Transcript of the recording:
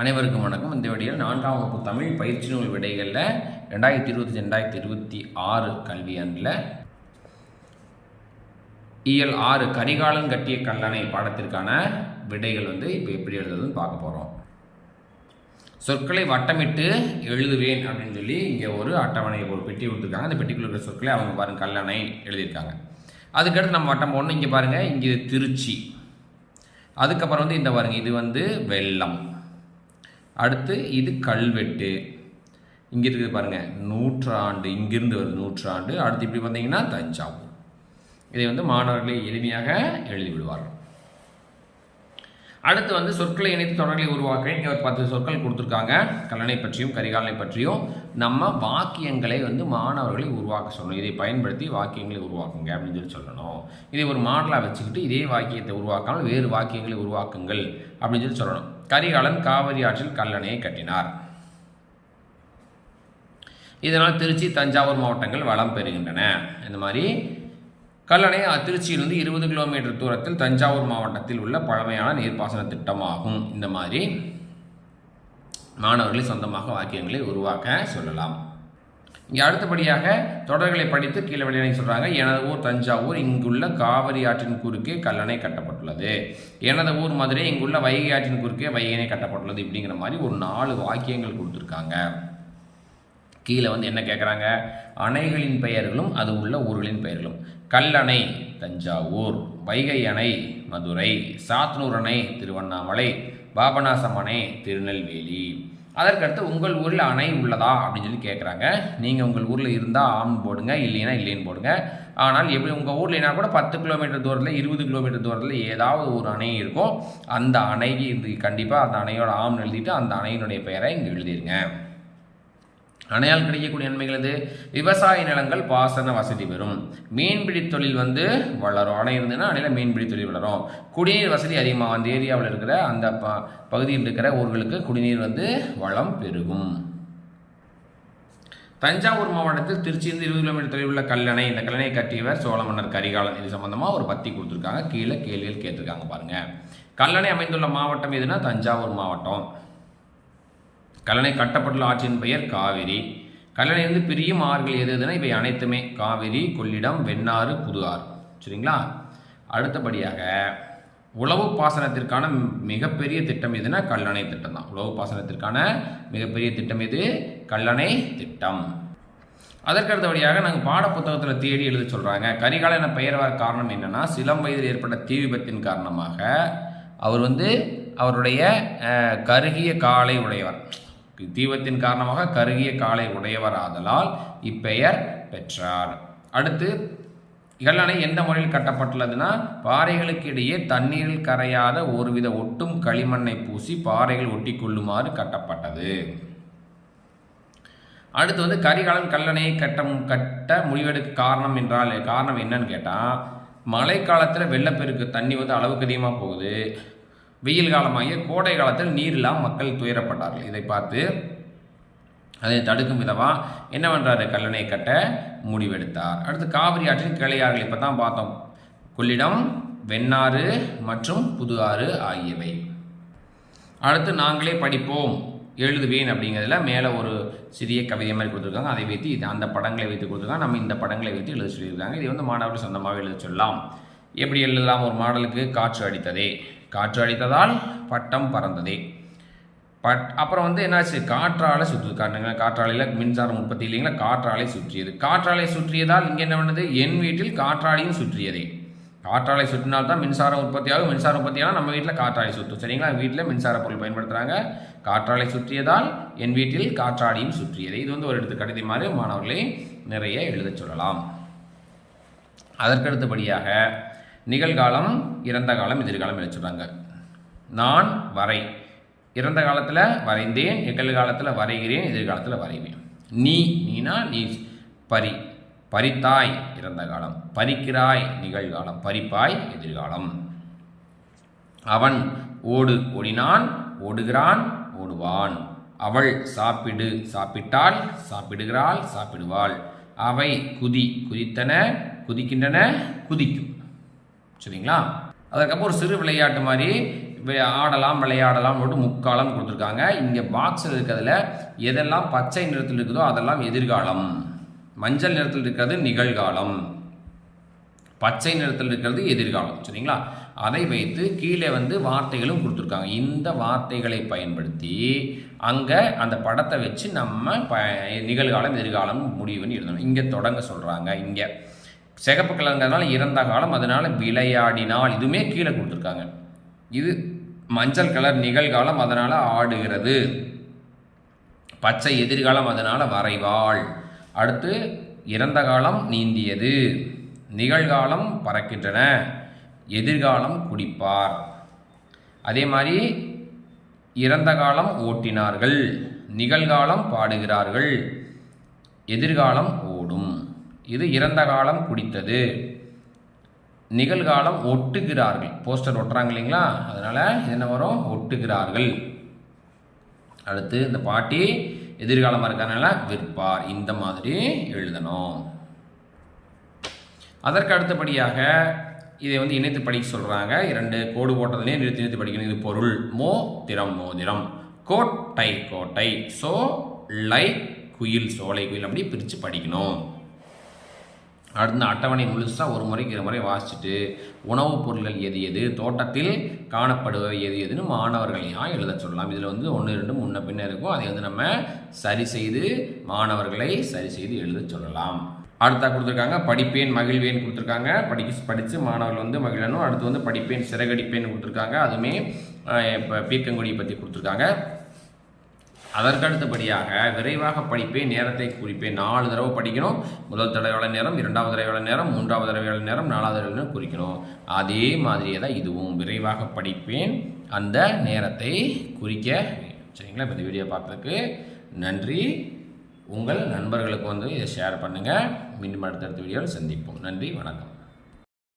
அனைவருக்கும் வணக்கம். இந்த விடையில் நான்காம் வகுப்பு தமிழ் பயிற்சி நூல் விடைகளில் ரெண்டாயிரத்தி இருபத்தி ரெண்டாயிரத்தி இருபத்தி ஆறு கல்வியாண்டில் இயல் ஆறு கரிகாலன் கட்டிய கல்லணை பாடத்திற்கான விடைகள் வந்து இப்போ எப்படி எழுதுறதுன்னு பார்க்க போகிறோம் சொற்களை வட்டமிட்டு எழுதுவேன் அப்படின்னு சொல்லி இங்கே ஒரு அட்டவணை ஒரு பெட்டி கொடுத்துருக்காங்க. அந்த பெட்டிக்குள்ள இருக்கிற சொற்களை அவங்க பாருங்க கல்லணை எழுதியிருக்காங்க. அதுக்கடுத்து நம்ம வட்டம் போடணும் இங்கே பாருங்கள் இங்கே இது திருச்சி. அதுக்கப்புறம் வந்து இந்த பாருங்க இது வந்து வெள்ளம். அடுத்து இது கல்வெட்டு. இங்கே இருக்குது பாருங்கள் நூற்றாண்டு இங்கிருந்து வருது நூற்றாண்டு. அடுத்து இப்படி பார்த்தீங்கன்னா தஞ்சாவூர். இதை வந்து மாணவர்களை எளிமையாக எழுதி விடுவார்கள் அடுத்து வந்து சொற்களை இணைத்து தொடர்களை உருவாக்க இங்கே ஒரு பத்து சொற்கள் கொடுத்துருக்காங்க. கல்லணை பற்றியும் கரிகாலனை பற்றியும் நம்ம வாக்கியங்களை வந்து மாணவர்களை உருவாக்க சொல்லணும். இதை பயன்படுத்தி வாக்கியங்களை உருவாக்குங்க அப்படின்னு சொல்லி சொல்லணும். இதை ஒரு மாடலாக வச்சுக்கிட்டு இதே வாக்கியத்தை உருவாக்காமல் வேறு வாக்கியங்களை உருவாக்குங்கள் அப்படின்னு சொல்லி சொல்லணும். கரிகாலன் காவிரி ஆற்றில் கல்லணையை கட்டினார். இதனால் திருச்சி தஞ்சாவூர் மாவட்டங்கள் வளம் பெறுகின்றன. இந்த மாதிரி கல்லணை திருச்சியிலிருந்து இருபது கிலோமீட்டர் தூரத்தில் தஞ்சாவூர் மாவட்டத்தில் உள்ள பழமையான நீர்ப்பாசன திட்டமாகும். இந்த மாதிரி மாணவர்களை சொந்தமாக வாக்கியங்களை உருவாக்க சொல்லலாம். இங்கே அடுத்தபடியாக தொடர்களை படித்து கீழே வெளியே சொல்கிறாங்க எனது ஊர் தஞ்சாவூர் இங்குள்ள காவிரி ஆற்றின் குறுக்கே கல்லணை கட்டப்பட்டுள்ளது. எனது ஊர் மதுரை இங்குள்ள வைகை ஆற்றின் குறுக்கே வைகை கட்டப்பட்டுள்ளது இப்படிங்கிற மாதிரி ஒரு நாலு வாக்கியங்கள் கொடுத்துருக்காங்க. கீழே வந்து என்ன கேட்குறாங்க அணைகளின் பெயர்களும் அது உள்ள ஊர்களின் பெயர்களும். கல்லணை தஞ்சாவூர். வைகை அணை மதுரை. சாத்தனூர் அணை திருவண்ணாமலை. பாபநாசம் அணை திருநெல்வேலி. அதற்கடுத்து உங்கள் ஊரில் அணை உள்ளதா அப்படின்னு சொல்லி கேட்குறாங்க நீங்கள் உங்கள் ஊரில் இருந்தால் ஆம்னு போடுங்க இல்லைன்னா இல்லைன்னு போடுங்க. ஆனால் எப்படி உங்கள் ஊர்லனா கூட பத்து கிலோமீட்டர் தூரத்தில் இருபது கிலோமீட்டர் தூரத்தில் ஏதாவது ஒரு அணை இருக்கும். அந்த அணைக்கு இது கண்டிப்பாக அந்த அணையோட ஆம்னு எழுதிட்டு அந்த அணையினுடைய பெயரை இங்கே எழுதிடுங்க அணையால் கிடைக்கக்கூடிய நன்மைகள் இது விவசாய நிலங்கள் பாசன வசதி பெறும். மீன்பிடி தொழில் வந்து வளரும். அணை இருந்ததுன்னா அணையில் மீன்பிடி தொழில் வளரும். குடிநீர் வசதி அதிகமாக அந்த ஏரியாவில் இருக்கிற அந்த ப பகுதியில் இருக்கிற ஊர்களுக்கு குடிநீர் வந்து வளம் பெருகும். தஞ்சாவூர் மாவட்டத்தில் திருச்சியிலிருந்து இருபது கிலோமீட்டர் தொலைவில் உள்ள கல்லணை இந்த கல்லணை கட்டியவர் சோழ மன்னர் கரிகாலன். இது சம்பந்தமாக ஒரு பத்தி கொடுத்துருக்காங்க. கீழே கேள்விகள் கேட்டிருக்காங்க பாருங்கள் கல்லணை அமைந்துள்ள மாவட்டம் எதுனா தஞ்சாவூர் மாவட்டம். கல்லணை கட்டப்பட்டுள்ள ஆற்றின் பெயர் காவிரி. கல்லணையிலிருந்து பிரியும் ஆறுகள் எது எதுனா இவை அனைத்துமே. காவிரி கொள்ளிடம் வெண்ணாறு புது ஆறு சரிங்களா? அடுத்தபடியாக உழவு பாசனத்திற்கான மிகப்பெரிய திட்டம் எதுனா கல்லணை திட்டம் தான். உழவு பாசனத்திற்கான மிகப்பெரிய திட்டம் எது? கல்லணை திட்டம். அதற்கடுத்தபடியாக நாங்கள் பாடப்புத்தகத்தில் தேடி எழுத சொல்கிறாங்க கரிகால என பெயர் வர காரணம் என்னென்னா சிலம் வயதில் ஏற்பட்ட தீ விபத்தின் காரணமாக அவர் வந்து அவருடைய கருகிய காலை உடையவர். தீபத்தின் காரணமாக கருகிய காலை உடையவர் ஆதலால் இப்பெயர் பெற்றார். அடுத்து இகழணை எந்த முறையில் கட்டப்பட்டுள்ளதுன்னா பாறைகளுக்கு இடையே தண்ணீரில் கரையாத ஒருவித ஒட்டும் களிமண்ணை பூசி பாறைகள் ஒட்டி கொள்ளுமாறு கட்டப்பட்டது. அடுத்து வந்து கரிகாலன் கல்லணையை கட்ட கட்ட முடிவெடுக்க காரணம் என்றால் காரணம் என்னன்னு கேட்டால் மழைக்காலத்தில் வெள்ளப்பெருக்கு தண்ணி வந்து அளவுக்கு அதிகமாக போகுது. வெயில் காலமாகிய கோடை காலத்தில் நீர் இல்லாமல் மக்கள் துயரப்பட்டார்கள். இதை பார்த்து அதை தடுக்கும் விதமாக என்ன பண்ணுறாரு கல்லணை கட்ட முடிவெடுத்தார். அடுத்து காவிரி ஆற்றின் கிளையாறுகள் இப்போ தான் பார்த்தோம். கொள்ளிடம் வெண்ணாறு மற்றும் புது ஆறு ஆகியவை. அடுத்து நாங்களே படிப்போம். எழுதுவேன் அப்படிங்கிறதுல மேலே ஒரு சிறிய கவிதை மாதிரி கொடுத்துருக்காங்க. அதை வைத்து இது அந்த படங்களை வைத்து கொடுத்துருக்காங்க. நம்ம இந்த படங்களை வைத்து எழுத சொல்லியிருக்காங்க. இதை வந்து மாணவர்கள் சொந்தமாக எழுத சொல்லலாம். எப்படி எழுதலாம்? ஒரு மாடலுக்கு காற்று அடித்ததே. காற்று அடித்ததால் பட்டம் பறந்ததே. பட் அப்புறம் வந்து என்னாச்சு? காற்றாலை சுற்று காட்டுங்க காற்றாலையில் மின்சாரம் உற்பத்தி இல்லைங்களா? காற்றாலை சுற்றியது. காற்றாலை சுற்றியதால் இங்கே என்ன பண்ணுது? என் வீட்டில் காற்றாலையும் சுற்றியதே. காற்றாலை சுற்றினால் தான் மின்சாரம் உற்பத்தி ஆகும் மின்சாரம் உற்பத்தி ஆனால் நம்ம வீட்டில் காற்றாலை சுற்றும். சரிங்களா? வீட்டில் மின்சார பொருள் பயன்படுத்துகிறாங்க காற்றாலை சுற்றியதால் என் வீட்டில் காற்றாடியும் சுற்றியது. இது வந்து ஒரு எடுத்து மாதிரி மாணவர்களை நிறைய எழுத சொல்லலாம். அதற்கடுத்தபடியாக நிகழ்காலம் இறந்த காலம் எதிர்காலம் எழுத சொல்கிறாங்க நான் வரை. இறந்த காலத்தில் வரைந்தேன் நிகழ்காலத்தில் வரைகிறேன் எதிர்காலத்தில் வரைவேன். நீ நீனா நீ பரி. பறித்தாய் இறந்த காலம். பறிக்கிறாய் நிகழ்காலம். பறிப்பாய் எதிர்காலம். அவன் ஓடு ஓடினான் ஓடுகிறான் ஓடுவான். அவள் சாப்பிடு சாப்பிட்டாள் சாப்பிடுகிறாள் சாப்பிடுவாள். அவை குதி குதித்தன குதிக்கின்றன குதிக்கும். சரிங்களா? அதுக்கப்புறம் ஒரு சிறு விளையாட்டு மாதிரி ஆடலாம் விளையாடலாம் போட்டு முக்காலம் கொடுத்துருக்காங்க. இங்கே பாக்ஸில் இருக்கிறதுல எதெல்லாம் பச்சை நிறத்தில் இருக்குதோ அதெல்லாம் எதிர்காலம். மஞ்சள் நிறத்தில் இருக்கிறது நிகழ்காலம். பச்சை நிறத்தில் இருக்கிறது எதிர்காலம் சரிங்களா? அதை வைத்து கீழே வந்து வார்த்தைகளும் கொடுத்துருக்காங்க. இந்த வார்த்தைகளை பயன்படுத்தி அங்கே அந்த படத்தை வச்சு நம்ம ப நிகழ்காலம் எதிர்காலம் முடிவுன்னு எழுதணும். இங்கே தொடங்க சொல்கிறாங்க இங்கே. சிகப்பு கலங்கிறதுனால இறந்த காலம் அதனால் விளையாடினால் இதுவுமே கீழே கொடுத்துருக்காங்க. இது மஞ்சள் கலர் நிகழ்காலம் அதனால் ஆடுகிறது. பச்சை எதிர்காலம் அதனால் வரைவாள். அடுத்து இறந்த காலம் நீந்தியது. நிகழ்காலம் பறக்கின்றன. எதிர்காலம் குடிப்பார். அதே மாதிரி இறந்த காலம் ஓட்டினார்கள். நிகழ்காலம் பாடுகிறார்கள். எதிர்காலம் இது இறந்த காலம் குடித்தது. நிகழ்காலம் ஒட்டுகிறார்கள். போஸ்டர் ஒட்டுறாங்க இல்லைங்களா? அதனால் என்ன வரும்? ஒட்டுகிறார்கள். அடுத்து இந்த பாட்டி எதிர்காலமாக இருக்கிறதுனால விற்பார். இந்த மாதிரி எழுதணும். அதற்கு அடுத்தபடியாக இதை வந்து இணைத்து படிக்க சொல்கிறாங்க இரண்டு கோடு போட்டதுலேயே நிறுத்தி நிறுத்தி படிக்கணும். இது பொருள். மோ திறம் மோதிரம். கோட்டை கோட்டை. சோ லை குயில். சோலை குயில் அப்படி பிரித்து படிக்கணும். அடுத்த அட்டவணை முழுசாக ஒரு முறைக்கு இரு முறை வாசிச்சுட்டு உணவுப் பொருட்கள் எது எது தோட்டத்தில் காணப்படுபவை எது எதுன்னு மாணவர்களையும் எழுத சொல்லலாம். இதில் வந்து ஒன்று ரெண்டு முன்ன பின்ன இருக்கும் அதை வந்து நம்ம சரி செய்து மாணவர்களை சரி செய்து எழுத சொல்லலாம். அடுத்தா கொடுத்துருக்காங்க படிப்பேன் மகிழ்வேன் கொடுத்துருக்காங்க. படிக்க படித்து மாணவர்கள் வந்து மகிழணும். அடுத்து வந்து படிப்பேன் சிறகடிப்பேன் கொடுத்துருக்காங்க. அதுவுமே இப்போ பீர்க்கங்குடியை பற்றி கொடுத்துருக்காங்க. அதற்கடுத்தபடியாக விரைவாக படிப்பேன் நேரத்தை குறிப்பேன். நாலு தடவை படிக்கணும். முதல் தடவையான நேரம் இரண்டாவது தடவையான நேரம் மூன்றாவது தடவையோட நேரம் நாலாவது தடவை நேரம் குறிக்கணும். அதே மாதிரியே தான் இதுவும். விரைவாக படிப்பேன். அந்த நேரத்தை குறிக்க சரிங்களா? இப்போ இந்த வீடியோ பார்த்ததுக்கு நன்றி. உங்கள் நண்பர்களுக்கு வந்து இதை ஷேர் பண்ணுங்கள் மீண்டும் அடுத்தடுத்த வீடியோவில் சந்திப்போம். நன்றி. வணக்கம்.